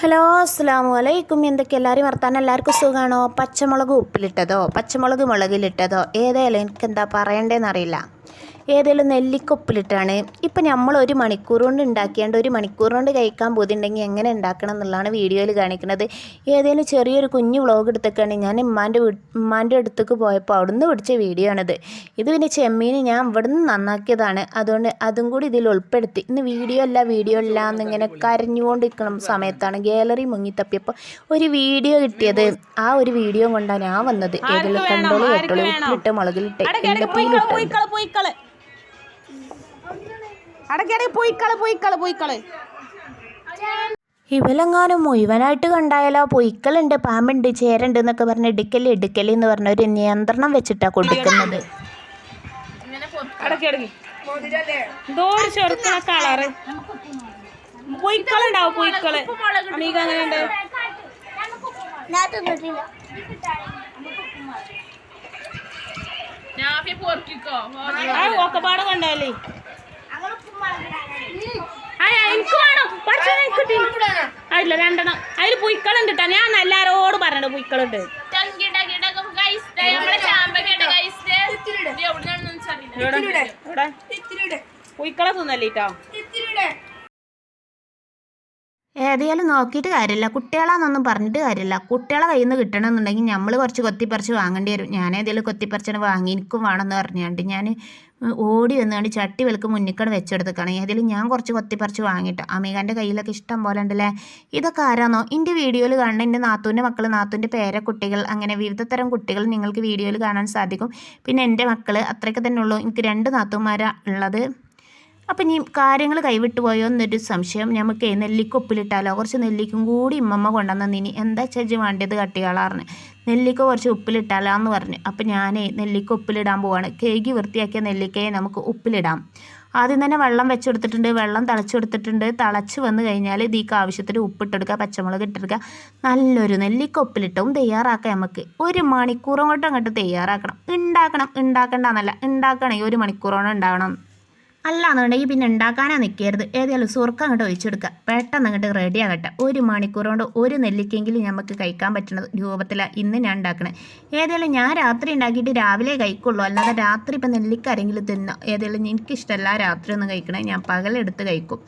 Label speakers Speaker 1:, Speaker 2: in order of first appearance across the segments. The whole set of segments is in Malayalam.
Speaker 1: ഹലോ അസ്സാം വലൈക്കും എന്തൊക്കെ എല്ലാവരും വർത്താനം? എല്ലാവർക്കും സുഖമാണോ പച്ചമുളക് ഉപ്പിലിട്ടതോ? പച്ചമുളക് മുളകിലിട്ടതോ? ഏതായാലും എനിക്കെന്താ പറയണ്ടേന്നറിയില്ല. ഏതായാലും നെല്ലിക്കൊപ്പിലിട്ടാണ്. ഇപ്പം നമ്മൾ ഒരു മണിക്കൂർ കൊണ്ട് ഉണ്ടാക്കിയാണ്ട് ഒരു മണിക്കൂർ കൊണ്ട് കഴിക്കാൻ പോയിട്ടുണ്ടെങ്കിൽ എങ്ങനെ ഉണ്ടാക്കണം എന്നുള്ളതാണ് വീഡിയോയിൽ കാണിക്കുന്നത്. ഏതെങ്കിലും ചെറിയൊരു കുഞ്ഞു വ്ളോഗ് എടുത്തൊക്കെയാണ് ഞാൻ ഉമ്മാന്റെ ഉമ്മാന്റെ അടുത്തേക്ക് പോയപ്പോൾ അവിടുന്ന് പിടിച്ച വീഡിയോ ആണിത്. ഇത് പിന്നെ ചെമ്മീൻ ഞാൻ ഇവിടുന്ന് നന്നാക്കിയതാണ്. അതുകൊണ്ട് അതും കൂടി ഇതിൽ ഉൾപ്പെടുത്തി. ഇന്ന് വീഡിയോ അല്ല വീഡിയോ അല്ല എന്നിങ്ങനെ കരഞ്ഞുകൊണ്ടിരിക്കുന്ന സമയത്താണ് ഗാലറി മുങ്ങിത്തപ്പിയപ്പോൾ ഒരു വീഡിയോ കിട്ടിയത്. ആ ഒരു വീഡിയോ കൊണ്ടാണ് ഞാൻ വന്നത്. ഏതെങ്കിലും കണ്ടോളി കേട്ടോളി ഉപ്പിലിട്ട് മുളകിലിട്ട്
Speaker 2: എന്റെ പോയിക്കൾ. അടക്കട പോയിക്കൾ പോയിക്കൾ പോയിക്കൾ.
Speaker 1: ഇവലെങ്ങാനും മുഴുവനായിട്ട് കണ്ടായാലോ? പൊയ്ക്കലുണ്ട് പാമ്പുണ്ട് ചേരുണ്ട് എന്നൊക്കെ പറഞ്ഞ് എടുക്കൽ എടുക്കൽ എന്ന് പറഞ്ഞ ഒരു നിയന്ത്രണം വെച്ചിട്ടാ കൊടുക്കുന്നത്.
Speaker 2: കളറ് പൊയ്ക്കളുണ്ടാവും പൊയ്ക്കൾ? അമീക അങ്ങനെയുണ്ട് ആ ഒക്കെപ്പാടെ കണ്ടാലേ. അയ്യ എനിക്ക് വേണം. എനിക്ക് കിട്ടി അതില്ല രണ്ടെണ്ണം. അതിൽ പുയ്ക്കളുണ്ട് കേട്ടോ ഞാൻ എല്ലാരോടും പറഞ്ഞിട്ട് പുയ്ക്കളുണ്ട്? പുയ്ക്കളെ തിന്നല്ലേ കേട്ടോ
Speaker 1: ഏതായാലും നോക്കിയിട്ട് കാര്യമില്ല. കുട്ടികളാന്നൊന്നും പറഞ്ഞിട്ട് കാര്യമില്ല. കുട്ടികളെ കയ്യിൽ നിന്ന് കിട്ടണമെന്നുണ്ടെങ്കിൽ നമ്മൾ കുറച്ച് കൊത്തിപ്പറിച്ച് വാങ്ങേണ്ടി വരും. ഏതായാലും കൊത്തിപ്പറിച്ചാണ് വാങ്ങി എനിക്കും വേണമെന്ന് പറഞ്ഞുകൊണ്ട് ഞാൻ ഓടി വന്നുകൊണ്ട് ചട്ടി വിലക്ക് മുന്നിക്കട് വെച്ചെടുത്തേക്കാണ്. ഏതെങ്കിലും ഞാൻ കുറച്ച് കൊത്തിപ്പറിച്ച് വാങ്ങിയിട്ട്. അമീകാന്റെ കയ്യിലൊക്കെ ഇഷ്ടം പോലെ ഉണ്ടല്ലേ? ഇതൊക്കെ ആരാന്നോ? എന്റെ വീഡിയോയിൽ കാണുന്ന എന്റെ നാത്തൂന്റെ മക്കൾ നാത്തൂന്റെ പേരക്കുട്ടികൾ അങ്ങനെ വിവിധ തരം കുട്ടികൾ നിങ്ങൾക്ക് വീഡിയോയിൽ കാണാൻ സാധിക്കും. പിന്നെ എന്റെ മക്കൾ അത്രയൊക്കെ തന്നെ ഉള്ളൂ. എനിക്ക് രണ്ട് നാത്തൂന്മാരാണ് ഉള്ളത്. അപ്പം ഇനി കാര്യങ്ങൾ കൈവിട്ട് പോയോ എന്നൊരു സംശയം നമുക്ക് നെല്ലിക്ക ഉപ്പിലിട്ടാലോ കുറച്ച് നെല്ലിക്കും കൂടി ഇമ്മമ്മ കൊണ്ടുവന്നിനി എന്താ ചേച്ചി വേണ്ടത് കട്ടിയാളാറിന് നെല്ലിക്ക കുറച്ച് ഉപ്പിലിട്ടാലാന്ന് പറഞ്ഞു. അപ്പം ഞാനേ നെല്ലിക്ക ഉപ്പിലിടാൻ പോവാണ്. കേക്ക് വൃത്തിയാക്കിയ നെല്ലിക്കയെ നമുക്ക് ഉപ്പിലിടാം. ആദ്യം തന്നെ വെള്ളം വെച്ചെടുത്തിട്ടുണ്ട്. വെള്ളം തിളച്ചു കൊടുത്തിട്ടുണ്ട് തിളച്ച് വന്നു കഴിഞ്ഞാൽ ഇതിക്ക് ആവശ്യത്തിന് ഉപ്പിട്ടെടുക്കുക പച്ചമുളക് ഇട്ടെടുക്കുക. നല്ലൊരു നെല്ലിക്ക ഉപ്പിലിട്ടവും തയ്യാറാക്കാം നമുക്ക് ഒരു മണിക്കൂറും കൊണ്ട് അങ്ങോട്ട് തയ്യാറാക്കണം. ഉണ്ടാക്കണം ഉണ്ടാക്കണ്ടെന്നല്ല ഉണ്ടാക്കണേ ഒരു മണിക്കൂറോളം ഉണ്ടാവണം അല്ലാന്നുണ്ടെങ്കിൽ പിന്നെ ഉണ്ടാക്കാനാ നിൽക്കരുത്. ഏതായാലും സുർക്കം അങ്ങോട്ട് ഒഴിച്ചെടുക്കുക. പെട്ടെന്ന് അങ്ങോട്ട് റെഡി ആകട്ടെ. ഒരു മണിക്കൂർ കൊണ്ട് ഒരു നെല്ലിക്കെങ്കിലും നമുക്ക് കഴിക്കാൻ പറ്റുന്ന രൂപത്തിലാണ് ഇന്ന് ഞാൻ ഉണ്ടാക്കണത് ഏതായാലും ഞാൻ രാത്രി ഉണ്ടാക്കിയിട്ട് രാവിലെ കഴിക്കുള്ളൂ. അല്ലാതെ രാത്രി ഇപ്പം നെല്ലിക്ക ആരെങ്കിലും തിന്നോ? ഏതായാലും എനിക്കിഷ്ടമല്ല രാത്രി ഒന്നും കഴിക്കണേ. ഞാൻ പകലെടുത്ത് കഴിക്കും.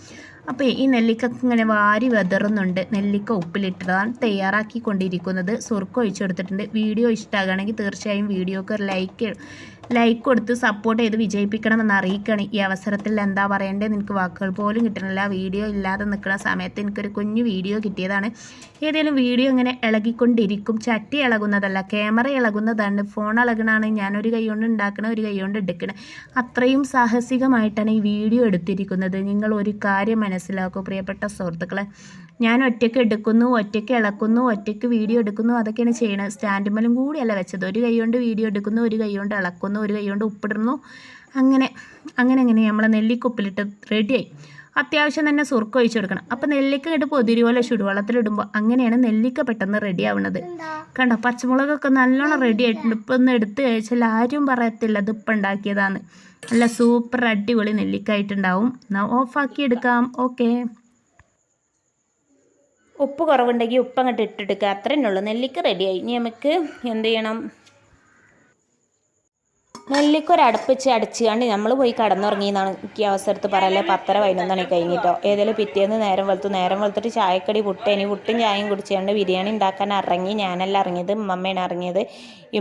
Speaker 1: അപ്പോൾ ഈ നെല്ലിക്ക ഇങ്ങനെ വാരി വെതറുന്നുണ്ട്. നെല്ലിക്ക ഉപ്പിലിട്ടതാണ് തയ്യാറാക്കിക്കൊണ്ടിരിക്കുന്നത്. ഒഴിച്ചു ഒഴിച്ചെടുത്തിട്ടുണ്ട്. വീഡിയോ ഇഷ്ടമാകുകയാണെങ്കിൽ തീർച്ചയായും വീഡിയോക്ക് ഒരു ലൈക്ക് ലൈക്ക് കൊടുത്ത് സപ്പോർട്ട് ചെയ്ത് വിജയിപ്പിക്കണമെന്ന് അറിയിക്കണം ഈ അവസരത്തിൽ എന്താ പറയേണ്ടത്? എനിക്ക് വാക്കുകൾ പോലും കിട്ടണില്ല. വീഡിയോ ഇല്ലാതെ നിൽക്കുന്ന സമയത്ത് എനിക്കൊരു കുഞ്ഞു വീഡിയോ കിട്ടിയതാണ്. ഏതെങ്കിലും വീഡിയോ ഇങ്ങനെ ഇളകിക്കൊണ്ടിരിക്കും. ചട്ടി ഇളകുന്നതല്ല ക്യാമറ ഇളകുന്നതാണ്. ഫോൺ ഇളകണാണ്. ഞാനൊരു കൈ കൊണ്ട് ഉണ്ടാക്കണ ഒരു കൈ കൊണ്ട് എടുക്കണം. അത്രയും സാഹസികമായിട്ടാണ് ഈ വീഡിയോ എടുത്തിരിക്കുന്നത്. നിങ്ങൾ ഒരു കാര്യം മനസ്സിലാക്കൂ. പ്രിയപ്പെട്ട സുഹൃത്തുക്കളെ ഞാൻ ഒറ്റയ്ക്ക് എടുക്കുന്നു ഒറ്റയ്ക്ക് ഇളക്കുന്നു ഒറ്റയ്ക്ക് വീഡിയോ എടുക്കുന്നു അതൊക്കെയാണ് ചെയ്യണത്. സ്റ്റാൻഡുമ്മലും കൂടിയല്ല വെച്ചത്. ഒരു കൈ കൊണ്ട് വീഡിയോ എടുക്കുന്നു ഒരു കൈ കൊണ്ട് ഇളക്കുന്നു ഒരു കൈ കൊണ്ട് ഉപ്പിടുന്നു. അങ്ങനെ അങ്ങനെ അങ്ങനെ നമ്മൾ നെല്ലിക്കുപ്പിലിട്ട് റെഡിയായി അത്യാവശ്യം തന്നെ സുർക്ക ഒഴിച്ചു കൊടുക്കണം. അപ്പം നെല്ലിക്ക ഇട്ട് പൊതിരുപോലെ ചുടുവെള്ളത്തിലിടുമ്പോൾ അങ്ങനെയാണ് നെല്ലിക്ക പെട്ടെന്ന് റെഡി ആവുന്നത് കണ്ടോ? പച്ചമുളകൊക്കെ നല്ലോണം റെഡി ആയിട്ടുണ്ട്. ഇപ്പം ഒന്ന് എടുത്ത് കഴിച്ചാൽ ആരും പറയത്തില്ല ഇതിപ്പം ഉണ്ടാക്കിയതാണ് നല്ല സൂപ്പർ അടിപൊളി നെല്ലിക്കായിട്ടുണ്ടാവും. എന്നാൽ ഓഫാക്കി എടുക്കാം. ഓക്കേ. ഉപ്പ് കുറവുണ്ടെങ്കിൽ ഉപ്പ് അങ്ങോട്ട് ഇട്ടെടുക്കുക അത്രേ ഉള്ളൂ. നെല്ലിക്ക റെഡിയായി ഇനി നമുക്ക് എന്ത് ചെയ്യണം? നെല്ലിക്ക ഒരു അടുപ്പിച്ച് അടിച്ചുകൊണ്ട് നമ്മൾ പോയി കടന്നുറങ്ങിയെന്നാണ് എനിക്ക് അവസരത്ത് പറയല്ലേ പത്തര പതിനൊന്നണി കഴിഞ്ഞിട്ടോ. ഏതായാലും പിറ്റേന്ന് നേരം വെളുത്തു. നേരം വെളുത്തിട്ട് ചായക്കടി പുട്ടേനി പുട്ടും ചായയും കുടിച്ചുകൊണ്ട് ബിരിയാണി ഉണ്ടാക്കാൻ ഇറങ്ങി. ഞാനല്ല ഇറങ്ങിയത് ഉമ്മയാണ് ഇറങ്ങിയത്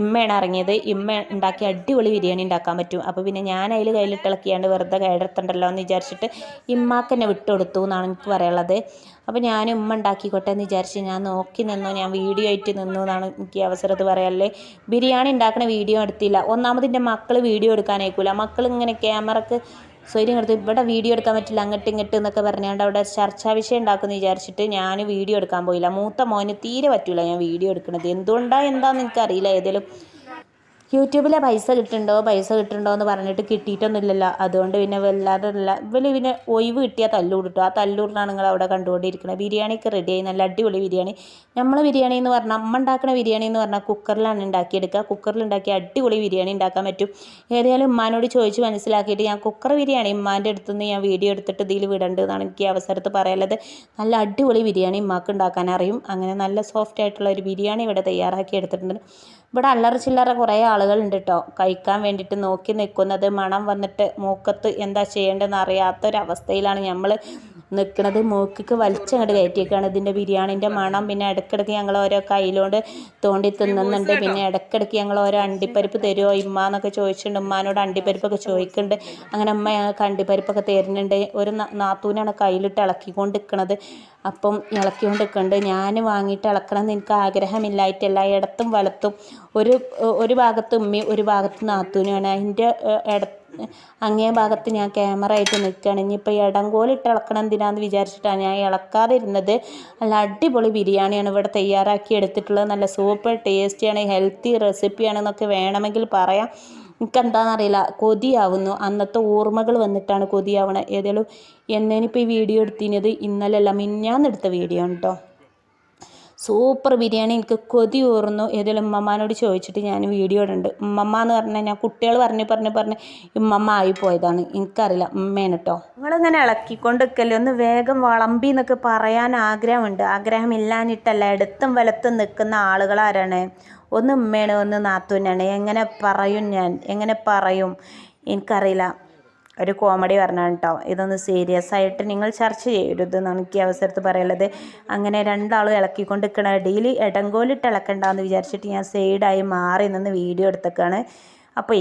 Speaker 1: ഇമ്മയാണ് ഇറങ്ങിയത്. ഇമ്മ ഉണ്ടാക്കി അടിപൊളി ബിരിയാണി ഉണ്ടാക്കാൻ പറ്റും. അപ്പോൾ പിന്നെ ഞാൻ അതിൽ കയ്യിലിട്ടിളക്കിയാണ്ട് വെറുതെ കേടെടുത്തണ്ടല്ലോ എന്ന് വിചാരിച്ചിട്ട് ഇമ്മാക്കെന്നെ വിട്ടുകൊടുത്തു എന്നാണ് എനിക്ക് പറയാനുള്ളത്. അപ്പോൾ ഞാൻ ഉമ്മ ഉണ്ടാക്കിക്കോട്ടെ എന്ന് വിചാരിച്ച് ഞാൻ നോക്കി നിന്നു. ഞാൻ വീഡിയോ ആയിട്ട് നിന്നു എന്നാണ് എനിക്ക് അവസരത്ത് പറയാല്ലേ ബിരിയാണി ഉണ്ടാക്കുന്ന വീഡിയോ എടുത്തില്ല. ഒന്നാമത് എന്റെ മക്കൾ വീഡിയോ എടുക്കാനായിക്കൂല. മക്കൾ ഇങ്ങനെ ക്യാമറക്ക് സ്വൈര്യം എടുത്ത് ഇവിടെ വീഡിയോ എടുക്കാൻ പറ്റില്ല അങ്ങോട്ട് ഇങ്ങോട്ട് എന്നൊക്കെ പറഞ്ഞുകൊണ്ട് അവിടെ ചർച്ചാ വിഷയം ഉണ്ടാക്കുമെന്ന് വിചാരിച്ചിട്ട് ഞാൻ വീഡിയോ എടുക്കാൻ പോയില്ല. മൂത്ത മോന് തീരെ പറ്റില്ല ഞാൻ വീഡിയോ എടുക്കണത്. എന്തുകൊണ്ടാണ് എന്താണെന്ന് എനിക്കറിയില്ല. ഏതെങ്കിലും യൂട്യൂബിലെ പൈസ കിട്ടുന്നുണ്ടോ? പൈസ കിട്ടുന്നുണ്ടോ എന്ന് പറഞ്ഞിട്ട് കിട്ടിയിട്ടൊന്നുമില്ലല്ലോ. അതുകൊണ്ട് പിന്നെ വല്ലാതെ ഇവൽ പിന്നെ ഒഴിവ് കിട്ടിയാൽ തല്ലൂർ കിട്ടും. ആ തല്ലൂടിനാണ് നിങ്ങൾ അവിടെ കണ്ടുകൊണ്ടിരിക്കുന്നത്. ബിരിയാണിയൊക്കെ റെഡിയായി നല്ല അടിപൊളി ബിരിയാണി. നമ്മൾ ബിരിയാണി എന്ന് പറഞ്ഞാൽ അമ്മ ഉണ്ടാക്കുന്ന ബിരിയാണി എന്ന് പറഞ്ഞാൽ കുക്കറിലാണ് ഉണ്ടാക്കിയെടുക്കുക. കുക്കറിൽ ഉണ്ടാക്കിയ അടിപൊളി ബിരിയാണി ഉണ്ടാക്കാൻ പറ്റും. ഏതായാലും ഉമ്മാനോട് ചോദിച്ച് മനസ്സിലാക്കിയിട്ട് ഞാൻ കുക്കർ ബിരിയാണി ഉമ്മാന്റെ അടുത്ത് നിന്ന് ഞാൻ വീഡിയോ എടുത്തിട്ട് ഇതിൽ വിടേണ്ടത് എന്നാണ് എനിക്ക് അവസരത്ത് പറയാനുള്ളത്. നല്ല അടിപൊളി ബിരിയാണി ഉമ്മാക്ക് ഉണ്ടാക്കാൻ അറിയും. അങ്ങനെ നല്ല സോഫ്റ്റ് ആയിട്ടുള്ള ഒരു ബിരിയാണി ഇവിടെ തയ്യാറാക്കി എടുത്തിട്ടുണ്ട്. ഇവിടെ അല്ലറ ചില്ലറ കുറേ ആളുകളുണ്ട് കേട്ടോ കഴിക്കാൻ വേണ്ടിയിട്ട് നോക്കി നിൽക്കുന്നത് മണം വന്നിട്ട് മൂക്കത്ത് എന്താ ചെയ്യേണ്ടതെന്ന് അറിയാത്തൊരവസ്ഥയിലാണ് നമ്മൾ നിൽക്കുന്നത് മൂക്കിക്ക് വലിച്ചങ്ങോട്ട് കയറ്റിയേക്കാണ്. ഇതിന്റെ ബിരിയാണിന്റെ മണം പിന്നെ ഇടയ്ക്കിടയ്ക്ക് ഞങ്ങൾ ഓരോ കയ്യിലോണ്ട് തോണ്ടി തിന്നുന്നുണ്ട്. പിന്നെ ഇടയ്ക്കിടയ്ക്ക് ഞങ്ങൾ ഓരോ അണ്ടിപ്പരിപ്പ് തരുമോ ഇമ്മ എന്നൊക്കെ ചോദിച്ചിട്ടുണ്ട്. ഉമ്മാനോട് അണ്ടിപ്പരിപ്പൊക്കെ ചോദിക്കുന്നുണ്ട് അങ്ങനെ അമ്മ ഞങ്ങൾക്ക് അണ്ടിപ്പരിപ്പൊക്കെ തരുന്നുണ്ട്. ഒരു നാത്തൂനാണ് കയ്യിലിട്ട് ഇളക്കിക്കൊണ്ട് നിൽക്കുന്നത് അപ്പം ഇളക്കിക്കൊണ്ട് നിൽക്കുന്നുണ്ട് ഞാൻ വാങ്ങിയിട്ട് ഇളക്കണം എന്ന് എനിക്ക് ആഗ്രഹമില്ലായിട്ടല്ല. ഇടത്തും വലത്തും ഒരു ഒരു ഭാഗത്ത് ഉമ്മയും ഒരു ഭാഗത്ത് നാത്തൂനുമാണ്. അതിന്റെ ഇട അങ്ങേ ഭാഗത്ത് ഞാൻ ക്യാമറ ആയിട്ട് നിൽക്കുകയാണ് ഇനിയിപ്പോൾ ഇടങ്കോലിട്ട് ഇളക്കണം എന്തിനാന്ന് വിചാരിച്ചിട്ടാണ് ഞാൻ ഇളക്കാതെ ഇരുന്നത് നല്ല അടിപൊളി ബിരിയാണിയാണ് ഇവിടെ തയ്യാറാക്കി എടുത്തിട്ടുള്ളത്. നല്ല സൂപ്പർ ടേസ്റ്റിയാണ് ഹെൽത്തി റെസിപ്പിയാണെന്നൊക്കെ വേണമെങ്കിൽ പറയാം. എനിക്കെന്താണെന്നറിയില്ല കൊതിയാവുന്നു. അന്നത്തെ ഓർമ്മകൾ വന്നിട്ടാണ് കൊതിയാവണത്. ഏതായാലും എന്നേനിപ്പോൾ ഈ വീഡിയോ എടുത്തിനത് ഇന്നലെയല്ല മിനിഞ്ഞാന്ന് എടുത്ത വീഡിയോ ആണ് കേട്ടോ സൂപ്പർ ബിരിയാണി. എനിക്ക് കൊതി ഊർന്നു. ഏതെങ്കിലും ഉമ്മമാനോട് ചോദിച്ചിട്ട് ഞാൻ വീഡിയോ ഇടുന്നുണ്ട്. ഉമ്മമ്മ എന്ന് പറഞ്ഞാൽ ഞാൻ കുട്ടികൾ പറഞ്ഞ് പറഞ്ഞ് പറഞ്ഞ് ഉമ്മമ്മ ആയി പോയതാണ്. എനിക്കറിയില്ല. ഉമ്മയാണ് കേട്ടോ നിങ്ങളിങ്ങനെ ഇളക്കിക്കൊണ്ട് നിൽക്കല്ലേ ഒന്ന് വേഗം വളമ്പി എന്നൊക്കെ പറയാൻ ആഗ്രഹമുണ്ട്. ആഗ്രഹം ഇല്ലാഞ്ഞിട്ടല്ല എടുത്തും വലത്തും നിൽക്കുന്ന ആളുകൾ ആരാണ് ഒന്ന് ഉമ്മയാണ് ഒന്ന് നാത്തൂനാണ്. എങ്ങനെ പറയും ഞാൻ? എങ്ങനെ പറയും? എനിക്കറിയില്ല. ഒരു കോമഡി പറഞ്ഞാണ് കേട്ടോ ഇതൊന്ന് സീരിയസ് ആയിട്ട് നിങ്ങൾ ചർച്ച ചെയ്യരുത് നമുക്ക് ഈ അവസരത്ത് പറയുള്ളത് അങ്ങനെ രണ്ടാളും ഇളക്കിക്കൊണ്ട് നിൽക്കണ ഇടയിൽ ഇടങ്കോലിട്ട് ഇളക്കണ്ടെന്ന് വിചാരിച്ചിട്ട് ഞാൻ സൈഡായി മാറി നിന്ന് വീഡിയോ എടുത്തേക്കാണ്. അപ്പോൾ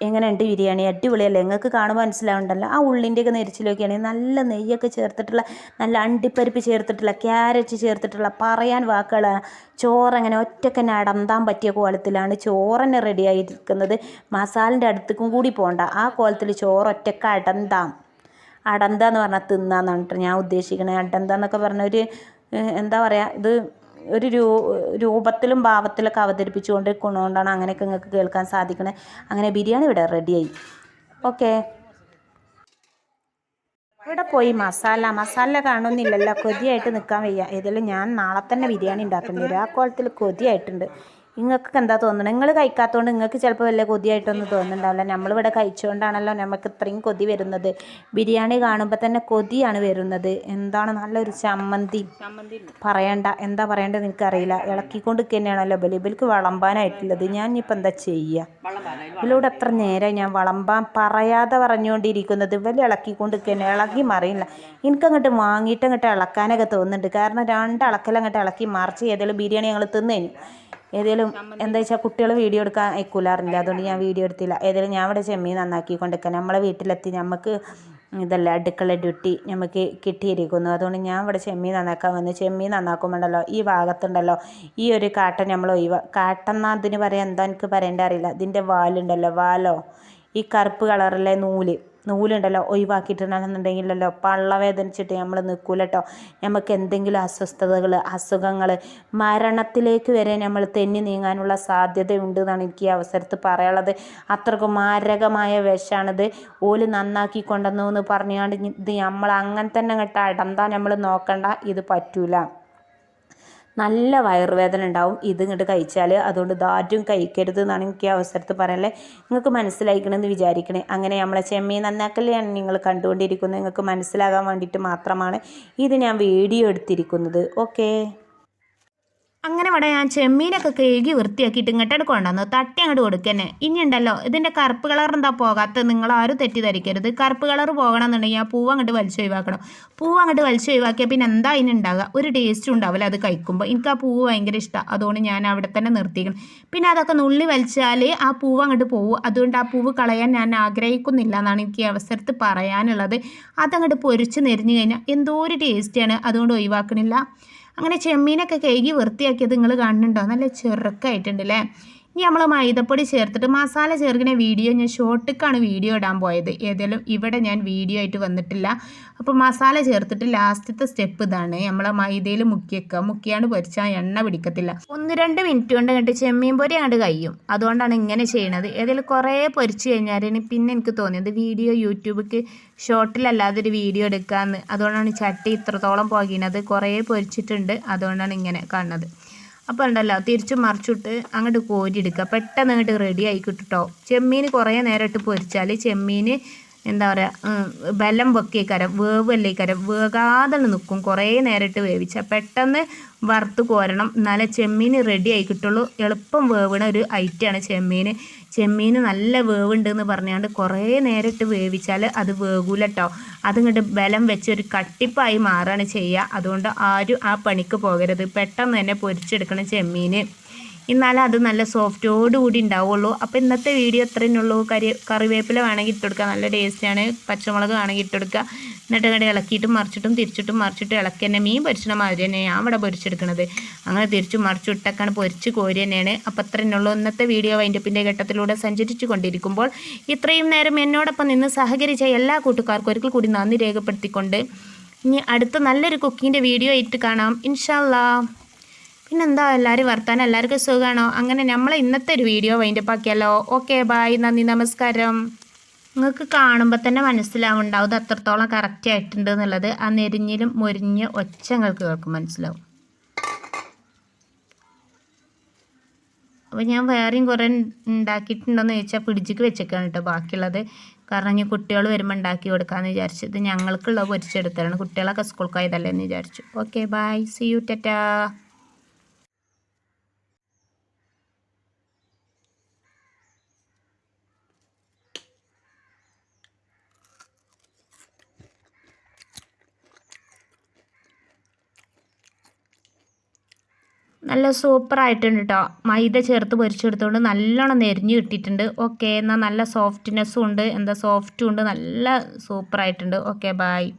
Speaker 1: എങ്ങനെയുണ്ട് ബിരിയാണി? അടിപൊളിയല്ലേ? നിങ്ങൾക്ക് കാണുമ്പോൾ മനസ്സിലാവുണ്ടല്ലോ. ആ ഉള്ളിന്റെയൊക്കെ നെരിച്ചിലൊക്കെയാണെങ്കിൽ നല്ല നെയ്യൊക്കെ ചേർത്തിട്ടുള്ള നല്ല അണ്ടിപ്പരിപ്പ് ചേർത്തിട്ടുള്ള ക്യാരറ്റ് ചേർത്തിട്ടുള്ള പറയാൻ വാക്കുകളാണ് ചോറങ്ങനെ ഒറ്റക്കെ അടന്താൻ പറ്റിയ കോലത്തിലാണ് ചോറന്നെ റെഡി ആയിരിക്കുന്നത്. മസാലിന്റെ അടുത്തേക്കും കൂടി പോകണ്ട ആ കോലത്തിൽ ചോറ് ഒറ്റയ്ക്ക് അടന്താം. അടന്ത എന്ന് പറഞ്ഞാൽ തിന്നാന്നാണ് കേട്ടോ ഞാൻ ഉദ്ദേശിക്കണേ. അടന്ത എന്നൊക്കെ പറഞ്ഞ ഒരു എന്താ പറയുക ഇത് ഒരു രൂപത്തിലും ഭാവത്തിലൊക്കെ അവതരിപ്പിച്ചുകൊണ്ട് കൊണ്ടുകൊണ്ടാണ് അങ്ങനെയൊക്കെ നിങ്ങൾക്ക് കേൾക്കാൻ സാധിക്കണേ. അങ്ങനെ ബിരിയാണി ഇവിടെ റെഡിയായി ഓക്കെ ഇവിടെ പോയി മസാല. മസാല കാണുന്നില്ലല്ലോ. കൊതിയായിട്ട് നിൽക്കാൻ വയ്യ. ഏതായാലും ഞാൻ നാളെ തന്നെ ബിരിയാണി ഉണ്ടാക്കേണ്ടി വരും ആ കോലത്തിൽ കൊതിയായിട്ടുണ്ട്. നിങ്ങൾക്ക് എന്താ തോന്നുന്നത് നിങ്ങൾ കഴിക്കാത്തതുകൊണ്ട് നിങ്ങൾക്ക് ചിലപ്പോൾ വലിയ കൊതിയായിട്ടൊന്നും തോന്നുന്നുണ്ടാവില്ല നമ്മളിവിടെ കഴിച്ചുകൊണ്ടാണല്ലോ നമുക്ക് ഇത്രയും കൊതി വരുന്നത്. ബിരിയാണി കാണുമ്പോൾ തന്നെ കൊതിയാണ് വരുന്നത്. എന്താണ് നല്ലൊരു ചമ്മന്തി. പറയണ്ട. എന്താ പറയേണ്ടത് എനിക്കറിയില്ല. ഇളക്കിക്കൊണ്ട് തന്നെയാണല്ലോ ബലിബലിക്ക് വിളമ്പാനായിട്ടുള്ളത് ഞാൻ ഇനിയിപ്പോൾ എന്താ ചെയ്യുക ഇതിലൂടെ എത്ര നേരം ഞാൻ വിളമ്പാൻ പറയാതെ പറഞ്ഞുകൊണ്ടിരിക്കുന്നത് ഇവൽ ഇളക്കിക്കൊണ്ട് തന്നെ ഇളകി മറിയില്ല. എനിക്കങ്ങോട്ട് വാങ്ങിയിട്ട് അങ്ങോട്ട് ഇളക്കാനൊക്കെ തോന്നുന്നുണ്ട്. കാരണം രണ്ട് ഇളക്കലങ്ങോട്ട് ഇളക്കി മറിച്ച് ഏതെങ്കിലും ബിരിയാണി ഞങ്ങൾ തിന്നേനു. ഏതെങ്കിലും എന്താ വെച്ചാൽ കുട്ടികൾ വീഡിയോ എടുക്കാൻ അയക്കൂലാറില്ല. അതുകൊണ്ട് ഞാൻ വീഡിയോ എടുത്തില്ല. ഏതെങ്കിലും ഞാൻ ഇവിടെ ചെമ്മീൻ നന്നാക്കി കൊണ്ടിരിക്കാൻ നമ്മളെ വീട്ടിലെത്തി നമുക്ക് ഇതല്ല അടുക്കള ഡ്യൂട്ടി നമുക്ക് കിട്ടിയിരിക്കുന്നു. അതുകൊണ്ട് ഞാൻ ഇവിടെ ചെമ്മീൻ നന്നാക്കാൻ വന്നു ചെമ്മീൻ നന്നാക്കുമ്പോണ്ടല്ലോ ഈ ഭാഗത്തുണ്ടല്ലോ ഈ ഒരു കാട്ടൻ നമ്മൾ ഒഴിവ. കാട്ടെന്നാ അതിന് പറയാം? എന്താ എനിക്ക് പറയേണ്ട അറിയില്ല. ഇതിന്റെ വാലുണ്ടല്ലോ വാലോ? ഈ കറുപ്പ് കളറിലെ നൂൽ. നൂലുണ്ടല്ലോ ഒഴിവാക്കിയിട്ടുണ്ടെന്നുണ്ടെങ്കിലല്ലോ പള്ള വേദനിച്ചിട്ട് നമ്മൾ നിൽക്കൂല കേട്ടോ നമുക്ക് എന്തെങ്കിലും അസ്വസ്ഥതകൾ അസുഖങ്ങൾ മരണത്തിലേക്ക് വരെ നമ്മൾ തെന്നി നീങ്ങാനുള്ള സാധ്യതയുണ്ട് എന്നാണ് എനിക്ക് ഈ അവസരത്ത് പറയാനുള്ളത്. അത്രക്കും മാരകമായ വിഷമാണിത് ഓൽ നന്നാക്കി കൊണ്ടുവന്നു എന്ന് പറഞ്ഞുകൊണ്ട് ഇത് നമ്മൾ അങ്ങനെ തന്നെ അങ്ങോട്ട് അടന്താ നമ്മൾ നോക്കണ്ട. ഇത് പറ്റൂല. നല്ല വയറുവേദന ഉണ്ടാവും. ഇത് ഇങ്ങോട്ട് കഴിച്ചാൽ അതുകൊണ്ട് ഇതാരും കഴിക്കരുത് എന്നാണ് എനിക്ക് അവസരത്ത് പറയാനുള്ളത് നിങ്ങൾക്ക് മനസ്സിലായിക്കണമെന്ന് വിചാരിക്കണേ. അങ്ങനെ നമ്മളെ ചെമ്മീൻ നന്നാക്കലാണ് നിങ്ങൾ കണ്ടുകൊണ്ടിരിക്കുന്നത്. നിങ്ങൾക്ക് മനസ്സിലാകാൻ വേണ്ടിയിട്ട് മാത്രമാണ് ഇത് ഞാൻ വീഡിയോ എടുത്തിരിക്കുന്നത്. ഓക്കേ? അങ്ങനെ ഇവിടെ ഞാൻ ചെമ്മീനൊക്കെ കഴുകി വൃത്തിയാക്കിയിട്ട് ഇങ്ങോട്ട് കൊണ്ടുവന്നു. തട്ടി അങ്ങോട്ട് കൊടുക്കന്നെ. ഇനി ഉണ്ടല്ലോ ഇതിന്റെ കറുപ്പ് കളർ എന്താ പോകാത്തത്? നിങ്ങൾ ആരും തെറ്റിദ്ധരിക്കരുത്. കറുപ്പ് കളർ പോകണമെന്നുണ്ടെങ്കിൽ ആ പൂവ് അങ്ങോട്ട് വലിച്ചു ഒഴിവാക്കണം. പൂവ് അങ്ങോട്ട് വലിച്ചു ഒഴിവാക്കിയാൽ പിന്നെ എന്താ അതിനുണ്ടാകുക ഒരു ടേസ്റ്റും ഉണ്ടാവില്ല അത് കഴിക്കുമ്പോൾ എനിക്ക് ആ പൂവ് ഭയങ്കര ഇഷ്ടമാണ് അതുകൊണ്ട് ഞാൻ അവിടെ തന്നെ നിർത്തിക്കണം പിന്നെ അതൊക്കെ നുള്ളി വലിച്ചാൽ ആ പൂവ് അങ്ങോട്ട് പോകും അതുകൊണ്ട് ആ പൂവ് കളയാൻ ഞാൻ ആഗ്രഹിക്കുന്നില്ല എന്നാണ് എനിക്ക് ഈ അവസരത്ത് പറയാനുള്ളത്. അതങ്ങോട്ട് പൊരിച്ച് നെരിഞ്ഞു കഴിഞ്ഞാൽ എന്തോ ഒരു ടേസ്റ്റാണ് അതുകൊണ്ട് ഒഴിവാക്കണില്ല. അങ്ങനെ ചെമ്മീനൊക്കെ കഴുകി വൃത്തിയാക്കിയത് നിങ്ങൾ കാണുന്നുണ്ടോ? നല്ല ചെറുക്കായിട്ടുണ്ട് അല്ലേ? ഇനി നമ്മൾ മൈദപ്പൊടി ചേർത്തിട്ട് മസാല ചേർക്കുന്ന വീഡിയോ ഞാൻ ഷോർട്ടിക്കാണ് വീഡിയോ ഇടാൻ പോയത്. ഏതായാലും ഇവിടെ ഞാൻ വീഡിയോ ആയിട്ട് വന്നിട്ടില്ല. അപ്പോൾ മസാല ചേർത്തിട്ട് ലാസ്റ്റത്തെ സ്റ്റെപ്പ് ഇതാണ്. നമ്മൾ മൈദയിൽ മുക്കി വെക്കുക മുക്കിയാണ്ട് പൊരിച്ചാൽ എണ്ണ പിടിക്കത്തില്ല. ഒന്ന് രണ്ട് മിനിറ്റ് കൊണ്ട് കണ്ടിട്ട് ചെമ്മീൻ പൊരി അങ്ങോട്ട് കഴിയും. അതുകൊണ്ടാണ് ഇങ്ങനെ ചെയ്യണത്. ഏതായാലും കുറേ പൊരിച്ചു കഴിഞ്ഞാൽ പിന്നെ എനിക്ക് തോന്നിയത് വീഡിയോ യൂട്യൂബിക്ക് ഷോർട്ടിലല്ലാതെ ഒരു വീഡിയോ എടുക്കാമെന്ന് അതുകൊണ്ടാണ് ചട്ടി ഇത്രത്തോളം പോകുന്നത് കുറേ പൊരിച്ചിട്ടുണ്ട്. അതുകൊണ്ടാണ് ഇങ്ങനെ കാണുന്നത്. അപ്പോൾ ഉണ്ടല്ലോ തിരിച്ച് മറിച്ചിട്ട് അങ്ങോട്ട് കോരിയെടുക്കുക. പെട്ടെന്ന് അങ്ങോട്ട് റെഡി ആയി കേട്ടോ ചെമ്മീൻ കുറേ നേരം ഇട്ട് പൊരിച്ചാൽ ചെമ്മീൻ എന്താ പറയുക ബലം വെക്കേക്കാരം വേവല്ലേക്കാരം വേകാതെ നിൽക്കും കുറേ നേരിട്ട് വേവിച്ച പെട്ടെന്ന് വറുത്ത് കോരണം. എന്നാലേ ചെമ്മീൻ റെഡി ആയി കിട്ടുള്ളൂ. എളുപ്പം വേവണ ഒരു ഐറ്റമാണ് ചെമ്മീൻ ചെമ്മീൻ നല്ല വേവുണ്ടെന്ന് പറഞ്ഞാണ്ട് കുറേ നേരിട്ട് വേവിച്ചാൽ അത് വേകൂല കേട്ടോ അതിങ്ങോട്ട് ബലം വെച്ച് ഒരു കട്ടിപ്പായി മാറുകയാണ് ചെയ്യുക അതുകൊണ്ട് ആരും ആ പണിക്ക് പോകരുത്. പെട്ടെന്ന് തന്നെ പൊരിച്ചെടുക്കണം ചെമ്മീൻ എന്നാലേ അത് നല്ല സോഫ്റ്റോട് കൂടി ഉണ്ടാവുള്ളൂ. അപ്പോൾ ഇന്നത്തെ വീഡിയോ ഇത്രയുള്ളൂ കറി കറിവേപ്പില വേണമെങ്കിൽ ഇട്ടെടുക്കുക നല്ല ടേസ്റ്റാണ് പച്ചമുളക് വേണമെങ്കിൽ ഇട്ടെടുക്കുക എന്നിട്ട് അങ്ങോട്ട് ഇളക്കിയിട്ടും മറിച്ചിട്ടും തിരിച്ചിട്ടും മറിച്ചിട്ടും ഇളക്കി തന്നെ മീൻ പൊരിച്ചണ മാതിരി തന്നെ ഞാൻ ഇവിടെ പൊരിച്ചെടുക്കണത്. അങ്ങനെ തിരിച്ചു മറിച്ചും ഇട്ടൊക്കെയാണ് പൊരിച്ച് കോരി തന്നെയാണ്. അപ്പോൾ അത്രയേ ഉള്ളൂ. ഇന്നത്തെ വീഡിയോ വൈൻഡപ്പിന്റെ ഘട്ടത്തിലൂടെ സഞ്ചരിച്ചു കൊണ്ടിരിക്കുമ്പോൾ ഇത്രയും നേരം എന്നോടൊപ്പം നിന്ന് സഹകരിച്ച എല്ലാ കൂട്ടുകാർക്കും ഒരിക്കൽ കൂടി നന്ദി രേഖപ്പെടുത്തിക്കൊണ്ട് ഇനി അടുത്ത നല്ലൊരു കുക്കിങ്ങിന്റെ വീഡിയോ ആയിട്ട് കാണാം. ഇൻഷാല്ലാ പിന്നെന്താ എല്ലാവരും വർത്താനം എല്ലാവർക്കും സുഖമാണോ അങ്ങനെ നമ്മളെ ഇന്നത്തെ ഒരു വീഡിയോ വൈൻഡപ്പ് ആക്കിയല്ലോ ഓക്കെ ബായ് നന്ദി നമസ്കാരം. നിങ്ങൾക്ക് കാണുമ്പോൾ തന്നെ മനസ്സിലാവുണ്ടാവും അത് അത്രത്തോളം കറക്റ്റ് ആയിട്ടുണ്ട് എന്നുള്ളത്. ആ നെരിഞ്ഞിലും മൊരിഞ്ഞ ഒച്ച നിങ്ങൾക്ക് കേൾക്കും. മനസ്സിലാവും. അപ്പോൾ ഞാൻ വേറെയും കുറേ ഉണ്ടാക്കിയിട്ടുണ്ടോയെന്ന് ചോദിച്ചാൽ ഫ്രിഡ്ജിക്ക് വെച്ചേക്കാണ് കേട്ടോ ബാക്കിയുള്ളത്. കാരണം ഇനി കുട്ടികൾ വരുമ്പോൾ ഉണ്ടാക്കി കൊടുക്കാമെന്ന് വിചാരിച്ചു ഇത് ഞങ്ങൾക്കുള്ള പൊരിച്ചെടുത്തതാണ്. കുട്ടികളൊക്കെ സ്കൂൾക്കായതല്ലേ എന്ന് വിചാരിച്ചു. Okay bye see you tata നല്ല സൂപ്പർ ആയിട്ടുണ്ട് കേട്ടോ മൈദ ചേർത്ത് പൊരിച്ചെടുത്തുകൊണ്ട് നല്ലോണം നെരിഞ്ഞ് കിട്ടിയിട്ടുണ്ട്. ഓക്കെ എന്നാൽ നല്ല സോഫ്റ്റ്നെസ്സും ഉണ്ട്. എന്താ സോഫ്റ്റും ഉണ്ട്. നല്ല സൂപ്പർ ആയിട്ടുണ്ട് ഓക്കെ ബായ്